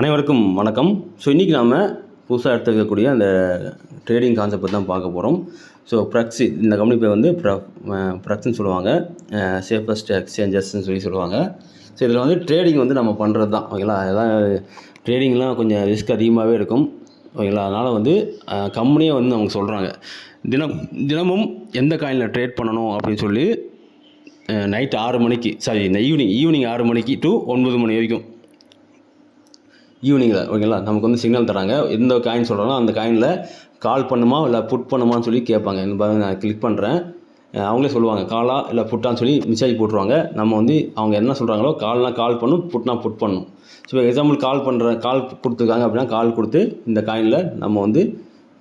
அனைவருக்கும் வணக்கம். ஸோ இன்றைக்கி நாம் புதுசாக எடுத்துக்கக்கூடிய அந்த ட்ரேடிங் கான்செப்ட் தான் பார்க்க போகிறோம் ஸோ ப்ரக்ஸி இந்த கம்பெனி பேர் வந்து ப்ர ப்ரக்ஸ்ன்னு சொல்லுவாங்க. சேஃபஸ்ட் எக்ஸ்சேஞ்சஸ்ன்னு சொல்லி சொல்லுவாங்க. ஸோ இதில் வந்து ட்ரேடிங் வந்து நம்ம பண்ணுறது தான். ஓகேங்களா? அதான் ட்ரேடிங்லாம் கொஞ்சம் ரிஸ்க் அதிகமாகவே இருக்கும். ஓகேங்களா? அதனால் வந்து கம்பெனியே வந்து நமக்கு சொல்கிறாங்க தினம் தினமும் எந்த காயினில் ட்ரேட் பண்ணணும் அப்படின்னு சொல்லி நைட் ஆறு மணிக்கு சாரி இந்த ஈவினிங் ஈவினிங் ஆறு மணிக்கு டு ஒன்பது மணி வரைக்கும். ஈவினிங்கில் ஓகேங்களா? நமக்கு வந்து சிக்னல் தராங்க. எந்த காயின் சொல்கிறாங்களோ அந்த காயினில் கால் பண்ணுமா இல்லை புட் பண்ணுமான்னு சொல்லி கேட்பாங்க. இந்த பாருங்க நான் கிளிக் பண்ணுறேன் அவங்களே சொல்லுவாங்க காலா இல்லை புட்டான்னு சொல்லி மெசேஜ் போட்டுருவாங்க. நம்ம வந்து அவங்க என்ன சொல்கிறாங்களோ கால்னா கால் பண்ணும் புட்னா புட் பண்ணும். ஸோ எக்ஸாம்பிள் கால் பண்ணுற கால் கொடுத்துருக்காங்க அப்படின்னா கால் கொடுத்து இந்த காயினில் நம்ம வந்து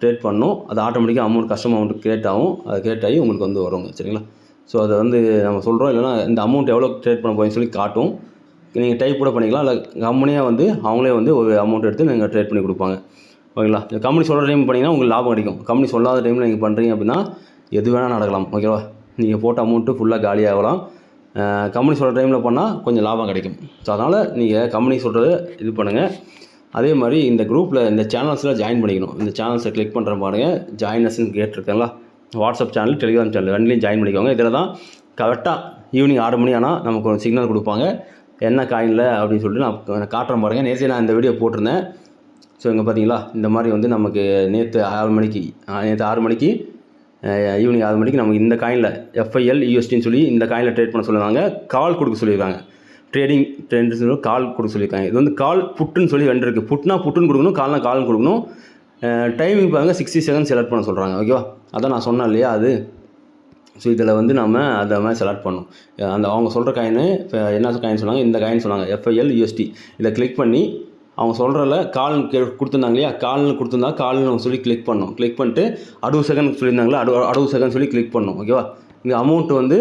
ட்ரேட் பண்ணணும் அது ஆட்டோமேட்டிக்காக அமௌண்ட் கஸ்டமர் அமௌண்ட் கிரியேட் ஆகும். அது கிரியேட் ஆகி உங்களுக்கு வந்து வருங்க சரிங்களா? ஸோ அதை வந்து நம்ம சொல்கிறோம் இல்லைன்னா இந்த அமௌண்ட் எவ்வளோ ட்ரேட் பண்ண போய் சொல்லி காட்டும். நீங்கள் டைப் கூட பண்ணிக்கலாம். இல்லை கம்பெனியாக வந்து அவங்களே வந்து ஒரு அமௌண்ட் எடுத்து நீங்கள் ட்ரேட் பண்ணி கொடுப்பாங்க. ஓகேங்களா? இந்த கம்பெனி சொல்கிற டைம் பண்ணிங்கன்னா உங்களுக்கு லாபம் கிடைக்கும். கம்பெனி சொல்லாத டைமில் நீங்கள் பண்ணுறீங்க அப்படின்னா எது வேணால் நடக்கலாம். ஓகேவா? நீங்கள் போட்ட அமௌண்ட்டு ஃபுல்லாக காலியாகலாம் கம்பெனி சொல்கிற டைமில் பண்ணால் கொஞ்சம் லாபம் கிடைக்கும். ஸோ அதனால் நீங்கள் கம்பெனி சொல்கிறத இது பண்ணுங்கள் அதே மாதிரி இந்த குரூப்பில் இந்த சேனல்ஸில் ஜாயின் பண்ணிக்கணும். இந்த சேனல்ஸை கிளிக் பண்ணுற பாருங்கள் ஜாயினஸ்ன்னு கேட்டிருக்கேங்களா வாட்ஸ்அப் சேனல் டெலிகிராம் சேனல் ரெண்டுலேயும் ஜாயின் பண்ணிக்கோங்க. இதில் தான் கரெக்டாக ஈவினிங் ஆறு மணி ஆனால் நமக்கு ஒரு சிக்னல் கொடுப்பாங்க. என்ன காயினில் அப்படின்னு சொல்லிட்டு நான் காட்டுறேன் பாருங்கள் நேற்று நான் இந்த வீடியோ போட்டிருந்தேன். ஸோ இங்கே பார்த்தீங்களா இந்த மாதிரி வந்து நமக்கு நேற்று ஆறு மணிக்கு நேற்று ஆறு மணிக்கு ஈவினிங் ஆறு மணிக்கு நமக்கு இந்த காயினில் எஃப்ஐஎல் யூஎஸ்டின்னு சொல்லி இந்த காயினில் ட்ரேட் பண்ண சொல்லுவாங்க கால் கொடுக்க சொல்லியிருக்காங்க ட்ரேடிங் ட்ரெண்ட் சொல்லி கால் கொடுக்க சொல்லியிருக்காங்க இது வந்து கால் புட்டுன்னு சொல்லி ரெண்டு இருக்குது புட்னா புட்டுன்னு கொடுக்கணும் கால்னா கால்னு கொடுக்கணும். டைமிங் பாருங்கள் சிக்ஸ்டி செகண்ட் செலக்ட் பண்ண சொல்கிறாங்க ஓகேவா அதான் நான் சொன்னேன் இல்லையா அது? ஸோ இதில் வந்து நம்ம அதை மாதிரி செலக்ட் பண்ணணும். அந்த அவங்க சொல்கிற காயினு இப்போ என்ன காயின் சொன்னாங்க? இந்த காயின் சொன்னாங்க. எஃப்ஐஎல் யூஎஸ்டி இதை கிளிக் பண்ணி அவங்க சொல்கிறல கால் கே கொடுத்துருந்தாங்க இல்லையா? கால்னு கொடுத்துருந்தா கால்னு சொல்லி கிளிக் பண்ணோம் கிளிக் பண்ணிட்டு அறுபது செகண்ட் சொல்லியிருந்தாங்களா? அடு அறுபது செகண்ட் சொல்லி கிளிக் பண்ணோம் ஓகேவா இங்கே அமௌண்ட் வந்து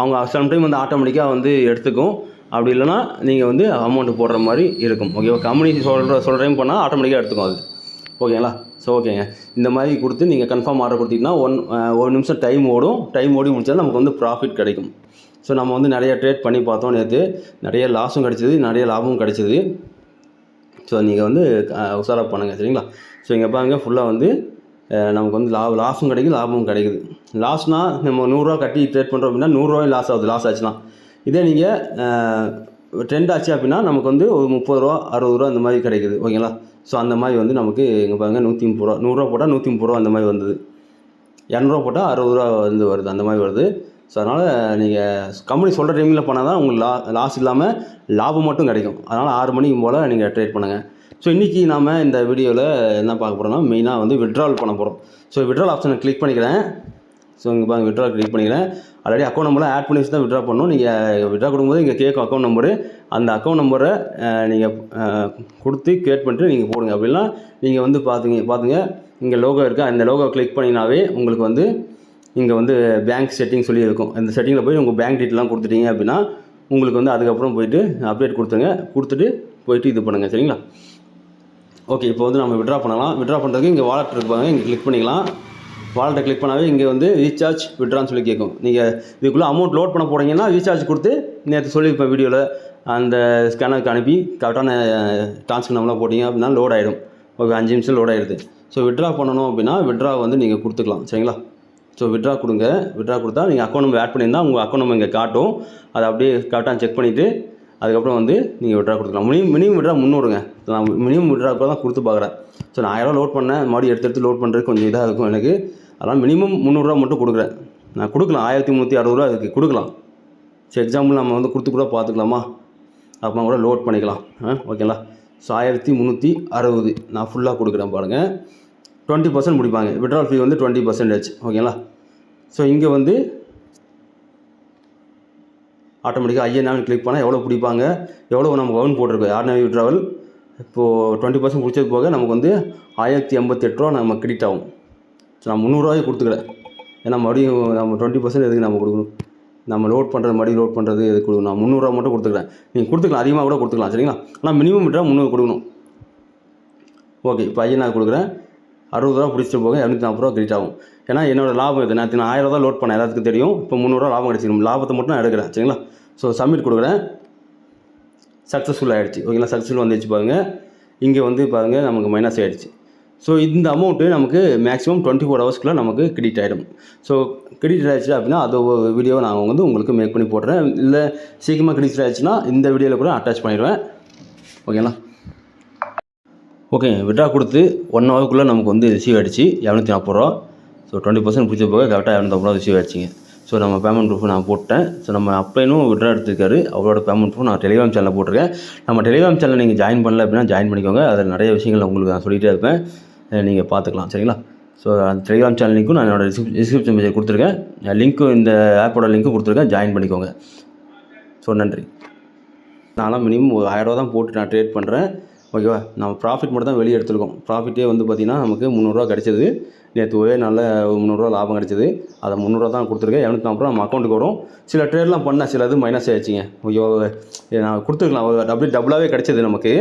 அவங்க சம்டைம் வந்து ஆட்டோமேட்டிக்காக வந்து எடுத்துக்கும். அப்படி இல்லைன்னா நீங்கள் வந்து அமௌண்ட் போடுற மாதிரி இருக்கும். ஓகேவா கம்பெனி சொல்கிற சொல்கிற டைம் பண்ணால் ஆட்டோமேட்டிக்காக எடுத்துக்கும் அது. ஓகேங்களா? ஸோ ஓகேங்க. இந்த மாதிரி கொடுத்து நீங்கள் கன்ஃபார்ம் ஆர்டர் கொடுத்தீங்கன்னா ஒன் ஒரு நிமிஷம் டைம் ஓடும். டைம் ஓடி முடிச்சால் நமக்கு வந்து ப்ராஃபிட் கிடைக்கும். ஸோ நம்ம வந்து நிறைய ட்ரேட் பண்ணி பார்த்தோம் நேற்று நிறைய லாஸும் கிடைச்சிது நிறைய லாபமும் கிடச்சிது. ஸோ நீங்கள் வந்து உஷாராக பண்ணுங்கள் சரிங்களா? ஸோ இங்கே பாருங்க ஃபுல்லாக வந்து நமக்கு வந்து லா லாஸும் கிடைக்குது லாபமும் கிடைக்குது. லாஸ்னால் நம்ம நூறுரூவா கட்டி ட்ரேட் பண்ணுறோம் அப்படின்னா நூறுரூவாயும் லாஸ் ஆகுது லாஸ் ஆச்சுன்னா. இதே நீங்கள் ட்ரெண்ட் ஆச்சு அப்படின்னா நமக்கு வந்து ஒரு முப்பது ரூபா அறுபது ரூபா அந்த மாதிரி கிடைக்குது. ஓகேங்களா? ஸோ அந்த மாதிரி வந்து நமக்கு இங்கே பாருங்க நூற்றி முப்பது ரூபா நூறுரூவா போட்டால் நூற்றி முப்பது ரூபா அந்த மாதிரி வந்தது. இரநூறுவா போட்டால் அறுபது ரூபா வந்து வருது அந்த மாதிரி வருது. ஸோ அதனால் நீங்கள் கம்பெனி சொல்கிற டைமில் பண்ணால் தான் உங்களுக்கு லா லாஸ் இல்லாமல் லாபம் மட்டும் கிடைக்கும். அதனால் ஆறு மணிக்கு போல் நீங்கள் ட்ரேட் பண்ணுங்கள் ஸோ இன்றைக்கி நாம் இந்த வீடியோவில் என்ன பார்க்க போகிறோம்னா மெயினாக வந்து விட்ரால் பண்ண போகிறோம் ஸோ விட்ரால் ஆப்ஷனை கிளிக் பண்ணிக்கிறேன். ஸோ இங்கே பாருங்கள் விட்ரால் கிளிக் பண்ணிக்கிறேன். ஆல்ரெடி அக்கௌண்ட் நம்பர்லாம் ஆட் பண்ணி வச்சு தான் விட்ரா பண்ணணும் நீங்கள் விட்ரா கொடுக்கும்போது இங்கே கேட்கும் அக்கௌண்ட் நம்பரு அந்த அக்கௌண்ட் நம்பரை நீங்கள் கொடுத்து கிரியேட் பண்ணிட்டு நீங்கள் போடுங்க. அப்படின்னா நீங்கள் வந்து பார்த்துங்க பார்த்துங்க இங்கே லோகோ இருக்குது அந்த லோகோ கிளிக் பண்ணிங்கனாவே உங்களுக்கு வந்து இங்கே வந்து பேங்க் செட்டிங் சொல்லி இருக்கும். அந்த செட்டிங்கில் போய் உங்கள் பேங்க் டீட்டெயிலாம் கொடுத்துட்டீங்க அப்படின்னா உங்களுக்கு வந்து அதுக்கப்புறம் போயிட்டு அப்டேட் கொடுத்துருங்க. கொடுத்துட்டு போயிட்டு இது பண்ணுங்கள் சரிங்களா? ஓகே இப்போ வந்து நம்ம விட்ரா பண்ணலாம். விட்ரா பண்ணுறதுக்கு இங்கே வாலெட் இருப்பாங்க இங்கே கிளிக் பண்ணிக்கலாம். வாலெட்டை கிளிக் பண்ணாவே இங்கே வந்து ரீசார்ஜ் விட்ரான்னு சொல்லி கேட்கும். நீங்கள் இதுக்குள்ளே அமௌண்ட் லோட் பண்ண போகிறீங்கன்னா ரீசார்ஜ் கொடுத்து நேற்று சொல்லியிருப்பேன் வீடியோவில் அந்த ஸ்கேனருக்கு அனுப்பி கரெக்டான ட்ரான்ஸ்ஃபர் நம்பர்லாம் போட்டிங்க அப்படின்னா லோட் ஆகிடும் ஓகே அஞ்சு நிமிஷம் லோட் ஆகிடுது ஸோ விட்ரா பண்ணணும் அப்படின்னா விட்ரா வந்து நீங்கள் கொடுத்துக்கலாம். சரிங்களா? ஸோ விட்ரா கொடுங்க. விட்ரா கொடுத்தா நீங்கள் அக்கௌண்ட் நம்பர் ஆட் பண்ணியிருந்தால் உங்கள் அக்கௌண்ட் நம்பர் இங்கே காட்டும். அதை அப்படியே கரெக்டாக செக் பண்ணிவிட்டு அதுக்கப்புறம் வந்து நீங்கள் விட்ரா கொடுத்துக்கலாம். மினிமம் மினிமம் விட்ரா முந்நூறுங்க நான் மினிமம் விட்ரா தான் கொடுத்து பார்க்குறேன். ஸோ நான் ஆயிரம் லோட் பண்ணேன். மறுபடியும் எடுத்து எடுத்து லோட் பண்ணுறது கொஞ்சம் இதாக இருக்கும் எனக்கு. அதனால் மினிமம் முந்நூறுரூவா மட்டும் கொடுக்குறேன். நான் கொடுக்கலாம் ஆயிரத்தி முந்நூற்றி அறுபது ரூபா அதுக்கு கொடுக்கலாம். சரி எக்ஸாம்பிள் நம்ம வந்து கொடுத்து கூட பார்த்துக்கலாமா? அப்புறமா கூட லோட் பண்ணிக்கலாம். ஆ ஓகேங்களா ஸோ ஆயிரத்தி முந்நூற்றி அறுபது. நான் ஃபுல்லாக கொடுக்குறேன் பாருங்கள் டுவெண்ட்டி பர்சன்ட் முடிப்பாங்க. விட்ரால் ஃபீ வந்து டுவெண்ட்டி பர்சன்டேஜ் ஓகேங்களா ஸோ இங்கே வந்து ஆட்டோமேட்டிக்காக ஐஎன்ஆர்னு கிளிக் பண்ணால் எவ்வளோ பிடிப்பாங்க? எவ்வளோ நம்ம கவர்ன் போட்டிருக்கோம்? ஆர்டினரி விட்ராவல் இப்போது டுவெண்ட்டி பர்சன்ட் பிடிச்சது போக நமக்கு வந்து ஆயிரத்தி எண்பத்தெட்டு ரூபா நம்ம கிரெடிட் ஆகும். நான் முந்நூறுரூவாய் கொடுத்துக்கிறேன் ஏன்னா மறுபடியும் நம்ம டுவெண்ட்டி பர்சன்ட் எதுக்கு நம்ம கொடுக்கணும்? நம்ம லோட் பண்ணுறது மறுபடியும் லோட் பண்ணுறது எதுக்கு கொடுக்கணும்? நான் முந்நூறுரூவா மட்டும் கொடுத்துக்கிறேன். நீங்கள் கொடுத்துக்கலாம் அதிகமாக கூட கொடுத்துக்கலாம் சரிங்களா? ஆனால் மினிமம் விட்ரா முந்நூறு கொடுக்கணும். ஓகே இப்போ நான் கொடுக்குறேன். அறுபது ரூபா பிடிச்சிட்டு போக இரநூத்தி நாற்பது ரூபா கிரெடிட் ஆகும். ஏன்னா என்னோட லாபம் இது நான் ஆயிரம் ரூபா லோட் பண்ணேன் எல்லாத்துக்கும் தெரியும். இப்போ முந்நூறுரூவா லாபம் கிடச்சிடும் லாபத்தை மட்டும் நான் எடுக்கிறேன் சரிங்களா? ஸோ சப்மிட் கொடுக்குறேன். சக்ஸஸ்ஃபுல் ஆகிடுச்சு ஓகேங்களா சக்ஸஸ்ஃபுல் வந்துச்சு பாருங்கள் இங்கே வந்து பாருங்கள் நமக்கு மைனஸ் ஆகிடுச்சு ஸோ இந்த அமௌண்ட்டு நமக்கு மேக்ஸிமம் டுவெண்ட்டி ஃபோர் ஹவர்ஸ்க்குள்ளே நமக்கு கிரெடிட் ஆகிடும் ஸோ கிரெடிட் ஆகிடுச்சு அப்படின்னா அது ஒரு வீடியோவை நான் வந்து உங்களுக்கு மேக் பண்ணி போடுறேன். இல்லை சீக்கிரமாக கிரெடிட் ஆயிடுச்சுன்னா இந்த வீடியோவில் கூட அட்டாச் பண்ணிடுவேன். ஓகேங்களா ஓகே விட்ரா கொடுத்து ஒன் ஹவருக்குள்ளே நமக்கு வந்து ரிசீவ் ஆகிடுச்சு இரநூத்தி நாற்பது ரூபா. ஸோ டுவெண்ட்டி பர்சன்ட் பிடிச்ச போக கரெக்டாக இரநூத்தம்பது ரூபா ரிசீவ் ஆகிடுச்சிங்க ஸோ நம்ம பேமெண்ட் ப்ரூஃப் நான் போட்டேன். ஸோ நம்ம அப்ளைனும் விட்ரா எடுத்துருக்காரு. அவரோட பேமெண்ட் ப்ரூஃப் நான் டெலிகிராம் சேனலில் போட்டிருக்கேன். நம்ம டெலிகிராம் சேனல் நீங்கள் ஜாயின் பண்ணல அப்படின்னா ஜாயின் பண்ணிக்கோங்க. அதில் நிறைய விஷயங்கள் உங்களுக்கு நான் சொல்லிகிட்டே இருப்பேன். நீங்கள் பார்த்துக்கலாம் சரிங்களா? ஸோ அந்த டெலிகிராம் சேனல் லிங்க்கும் நான் என்னோட டிஸ்கிரிப்ஷன் பேஜில் கொடுத்துருக்கேன். லிங்க்கும் இந்த ஆப்போட லிங்க்கும் கொடுத்துருக்கேன். ஜாயின் பண்ணிக்கோங்க. ஸோ நன்றி. நான்லாம் மினிமம் ஒரு ஆயிரரூவா தான் போட்டு நான் ட்ரேட் பண்ணுறேன் ஓகேவா? நம்ம ப்ராஃபிட் மட்டும் தான் வெளியே எடுத்துருக்கோம். ப்ராஃபிட்டே வந்து பார்த்திங்கன்னா நமக்கு முந்நூறுரூவா கிடச்சிது. நேற்று ஒரே நல்ல முந்நூறுரூவா லாபம் கிடச்சிது. அதை முந்நூறுரூவா தான் கொடுத்துருக்கேன். இரநூத்தி நாற்பது ரூபா நம்ம அக்கௌண்ட்டுக்கு வரும். சில ட்ரேட்லாம் பண்ணால் சில இது மைனஸ் ஆயிடுச்சிங்க. ஐயோ நான் கொடுத்துருக்கலாம். டபுள் டபுளாகவே கிடச்சிது நமக்கு.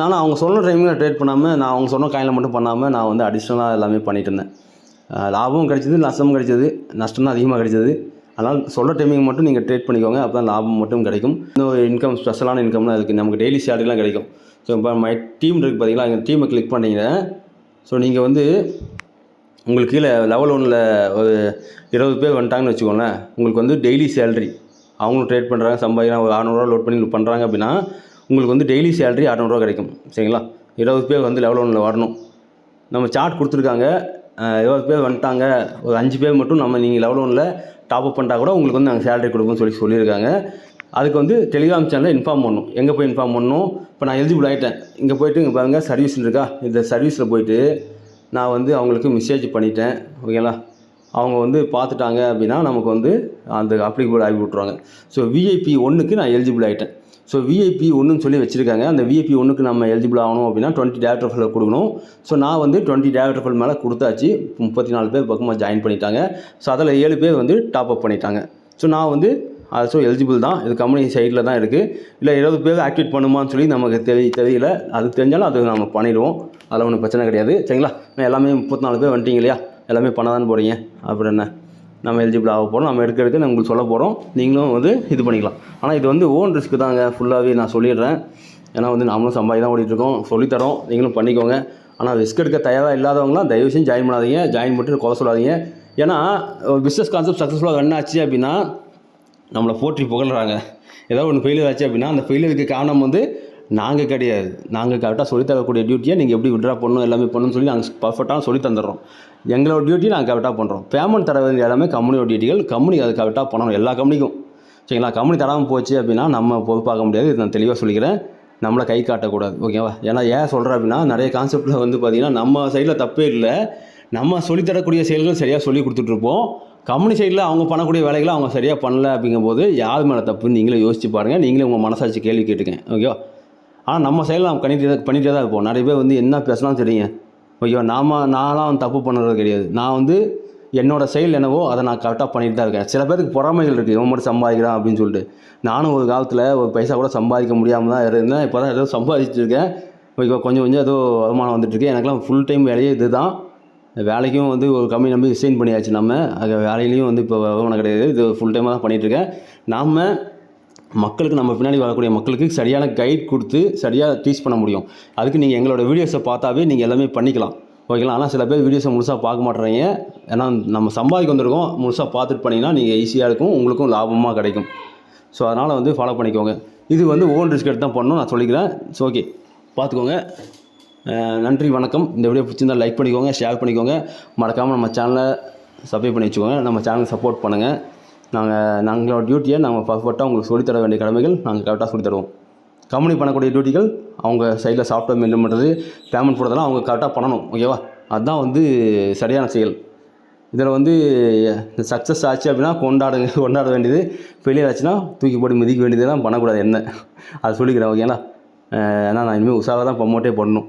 நானும் அவங்க சொன்ன டைமில் ட்ரேட் பண்ணாமல் நான் அவங்க சொன்ன காயினில் மட்டும் பண்ணாமல் நான் வந்து அடிஷ்னலாக எல்லாமே பண்ணிகிட்டு இருந்தேன். லாபமும் கிடைச்சிது நஷ்டமும் கிடச்சிது. நஷ்டம் தான் அதிகமாக கிடைச்சிது. அதனால் சொல்கிற டைமிங் மட்டும் நீங்கள் ட்ரேட் பண்ணிக்கோங்க. அப்போ தான் லாபம் மட்டும் கிடைக்கும். இன்னும் இன்கம் ஸ்பெஷலான இன்கம்லாம் இருக்குது நமக்கு டெய்லி சேலரிலாம் கிடைக்கும். ஸோ இப்போ மை டீம் இருக்குது பார்த்தீங்களா எங்கள் டீமை கிளிக் பண்ணிங்கன்னா ஸோ நீங்கள் வந்து உங்களுக்கு கீழே லெவல் ஒன்றில் ஒரு இருபது பேர் வந்துட்டாங்கன்னு வச்சுக்கோங்களேன். உங்களுக்கு வந்து டெய்லி சேலரி அவங்களும் ட்ரேட் பண்ணுறாங்க சம்பாதிக்கிறாங்க ஒரு அறநூறுவா லோட் பண்ணி பண்ணுறாங்க அப்படின்னா உங்களுக்கு வந்து டெய்லி சேலரி அறநூறுவா கிடைக்கும். சரிங்களா? இருபது பேர் வந்து லெவல் ஒன்றில் வரணும். நம்ம சார்ட் கொடுத்துருக்காங்க. இருபது பேர் வந்துட்டாங்க. ஒரு அஞ்சு பேர் மட்டும் நம்ம நீங்கள் லெவல் ஒன்றில் டாப் அப் பண்ணிட்டா கூட உங்களுக்கு வந்து நாங்கள் சேலரி கொடுப்போம்னு சொல்லி சொல்லியிருக்காங்க. அதுக்கு வந்து டெலிகிராம் சேனலில் இன்ஃபார்ம் பண்ணணும். எங்கே போய் இன்ஃபார்ம் பண்ணணும்? இப்போ நான் எலிஜிபிள் ஆகிட்டேன் இங்கே போயிட்டு இங்கே பாருங்கள் சர்வீஸ் இருக்கா? இந்த சர்வீஸில் போயிட்டு நான் வந்து அவங்களுக்கு மெசேஜ் பண்ணிட்டேன். ஓகேங்களா அவங்க வந்து பார்த்துட்டாங்க அப்படின்னா நமக்கு வந்து அந்த அப்ளிகபிள் ஆகி விட்ருவாங்க ஸோ விஐபி ஒன்றுக்கு நான் எலிஜிபிள் ஆகிட்டேன் ஸோ விஐபி ஒன்றுன்னு சொல்லி வச்சுருக்காங்க. அந்த விஐபி ஒன்றுக்கு நம்ம எலிஜிபிள் ஆகணும் அப்படின்னா டுவெண்ட்டி டேரக்டர் ஃபைல் கொடுக்கணும். ஸோ நான் வந்து டுவெண்ட்டி டேரக்டர் ஃபைல் மேலே கொடுத்தாச்சு. முப்பத்தி நாலு பேர் பக்கமாக ஜாயின் பண்ணிட்டாங்க. ஸோ அதில் ஏழு பேர் வந்து டாப் அப் பண்ணிட்டாங்க. ஸோ நான் வந்து ஆல்சோ எலிஜிபிள் தான். இது கம்பெனி சைட்டில் தான் இருக்குது இல்லை இருபது பேர் ஆக்டிவேட் பண்ணுமான்னு சொல்லி நமக்கு தெரிய தெரியல. அது தெரிஞ்சாலும் அது நம்ம பண்ணிடுவோம். அதில் ஒன்றும் பிரச்சனை கிடையாது. சரிங்களா? நான் எல்லாமே முப்பத்தி நாலு பேர் வந்துட்டீங்க இல்லையா? எல்லாமே பண்ண தான் போகிறீங்க அப்புறம் என்ன? நம்ம எலிஜிபிள் ஆக போகிறோம் நம்ம எடுக்க எடுக்க நான் உங்களுக்கு சொல்ல போகிறோம் நீங்களும் வந்து இது பண்ணிக்கலாம். ஆனால் இது வந்து ஓன் ரிஸ்க்கு தாங்க. ஃபுல்லாகவே நான் சொல்லிடுறேன். ஏன்னா வந்து நாமளும் சம்பாதி தான் ஓடிட்டுருக்கோம். சொல்லித்தரோம். நீங்களும் பண்ணிக்கோங்க. ஆனால் ரிஸ்க் எடுக்க தயாராக இல்லாதவங்களாம் தயவு செஞ்சு ஜாயின் பண்ணாதீங்க. ஜாயின் பண்ணிட்டு குறை சொல்லாதீங்க. ஏன்னா பிஸ்னஸ் கான்செப்ட் சக்ஸஸ்ஃபுல்லாக ரன் ஆச்சு அப்படின்னா நம்மளை போற்றி புகழ்கிறாங்க ஏதாவது ஒன்று ஃபெயிலியர் ஆச்சு அப்படின்னா அந்த ஃபெயிலியருக்கு காரணம் வந்து நாங்கள் கிடையாது. நாங்கள் கரெக்டாக சொல்லித் தரக்கூடிய டியூட்டியை நீங்கள் எப்படி விட்ரா பண்ணணும் எல்லாமே பண்ணணும்னு சொல்லி நாங்கள் பர்ஃபெக்டாக சொல்லி தந்துடுறோம். எங்களோட டியூட்டி நாங்கள் கரெக்டாக பண்ணுறோம் பேமெண்ட் தர வேண்டிய எல்லாமே கம்பெனியோட டியூட்டிகள் கம்பெனி அது கரெக்டாக பண்ணணும் எல்லா கம்பெனிக்கும் சரிங்களா? கம்பெனி தராமல் போச்சு அப்படின்னா நம்ம பொறுப்பாக முடியாது. இது நான் தெளிவாக சொல்லிக்கிறேன். நம்மளை கை காட்டக்கூடாது. ஓகேவா ஏன்னா ஏன் சொல்கிறேன் அப்படின்னா நிறைய கான்செப்டில் வந்து பார்த்திங்கன்னா நம்ம சைடில் தப்பே இல்லை. நம்ம சொல்லித்தரக்கூடிய செயல்கள் சரியாக சொல்லி கொடுத்துட்ருப்போம் கம்பெனி சைடில் அவங்க பண்ணக்கூடிய வேலைகளை அவங்க சரியாக பண்ணல அப்படிங்கும்போது யார் மேலே தப்புன்னு நீங்களே யோசிச்சு பாருங்கள் நீங்களே உங்கள் மனசாட்சி கேள்வி கேட்டுக்கேன் ஓகேவா ஆனால் நம்ம சைடில் நம்ம பண்ணிட்டு தான் பண்ணிகிட்டே தான் இருப்போம். நிறைய பேர் வந்து என்ன பேசலாம் தெரியுங்க ஓகேவா நாம நான்லாம் தப்பு பண்ணுறது கிடையாது. நான் வந்து என்னோட செயல் என்னவோ அதை நான் கரெக்டாக பண்ணிட்டு தான் இருக்கேன். சில பேருக்கு பொறாமைகள் இருக்குது இவன் மட்டும் சம்பாதிக்கிறான் அப்படின்னு சொல்லிட்டு. நானும் ஒரு காலத்தில் ஒரு பைசா கூட சம்பாதிக்க முடியாமல் தான் இருந்தேன். இப்போ தான் ஏதோ சம்பாதிச்சிருக்கேன் இருக்கேன். கொஞ்சம் கொஞ்சம் ஏதோ வருமானம் வந்துட்டுருக்கு எனக்குலாம் ஃபுல் டைம் வேலையே இது தான் வேலைக்கும் வந்து ஒரு கம்மி நம்பி ரிசைன் பண்ணியாச்சு நம்ம. அது வேலையிலையும் வந்து இப்போ வருமானம் கிடையாது. இது ஃபுல் டைமாக தான் பண்ணிகிட்ருக்கேன் நாம் மக்களுக்கு நம்ம பின்னாடி வரக்கூடிய மக்களுக்கு சரியான கைட் கொடுத்து சரியாக டீச் பண்ண முடியும். அதுக்கு நீங்கள் எங்களோட வீடியோஸை பார்த்தாவே நீங்கள் எல்லாமே பண்ணிக்கலாம். ஓகேங்களா ஆனால் சில பேர் வீடியோஸை முழுசாக பார்க்க மாட்டேறீங்க. ஏன்னா நம்ம சம்பாதிக்க வந்திருக்கோம். முழுசாக பார்த்துட்டு பண்ணிங்கன்னா நீங்கள் ஈஸியாக இருக்கும். உங்களுக்கும் லாபமாக கிடைக்கும். ஸோ அதனால் வந்து ஃபாலோ பண்ணிக்கோங்க. இது வந்து ஓன் ரிஸ்க் எடுத்து தான் பண்ணணும். நான் சொல்லிக்கிறேன். ஸோ ஓகே பார்த்துக்கோங்க. நன்றி வணக்கம். இந்த வீடியோ பிடிச்சிருந்தா லைக் பண்ணிக்கோங்க ஷேர் பண்ணிக்கோங்க. மறக்காமல் நம்ம சேனலை சப்ஸ்கிரைப் பண்ணி வச்சுக்கோங்க. நம்ம சேனலுக்கு சப்போர்ட் பண்ணுங்கள் நாங்கள் நாங்களோட டியூட்டியை நாங்கள் பர்ஃபெக்டாக உங்களுக்கு சொல்லித்தர வேண்டிய கடமைகள் நாங்கள் கரெக்டாக சொல்லித்தருவோம் கம்பெனி பண்ணக்கூடிய டியூட்டிகள் அவங்க சைடில் சாஃப்ட்வேர் மெயின்டைன் பண்ணுறது பேமெண்ட் போடுறதெல்லாம் அவங்க கரெக்டாக பண்ணணும் ஓகேவா அதுதான் வந்து சரியான செயல். இதில் வந்து சக்ஸஸ் ஆச்சு அப்படின்னா கொண்டாடுங்க கொண்டாட வேண்டியது. ஃபெயிலியர் ஆச்சுன்னா தூக்கி போட்டு மிதிக்க வேண்டியதெல்லாம் பண்ணக்கூடாது என்ன? அதை சொல்லிக்கிறேன் ஓகேங்களா ஏன்னா நான் இனிமேல் உஷாராக தான் ப்ரமோட்டே பண்ணணும்.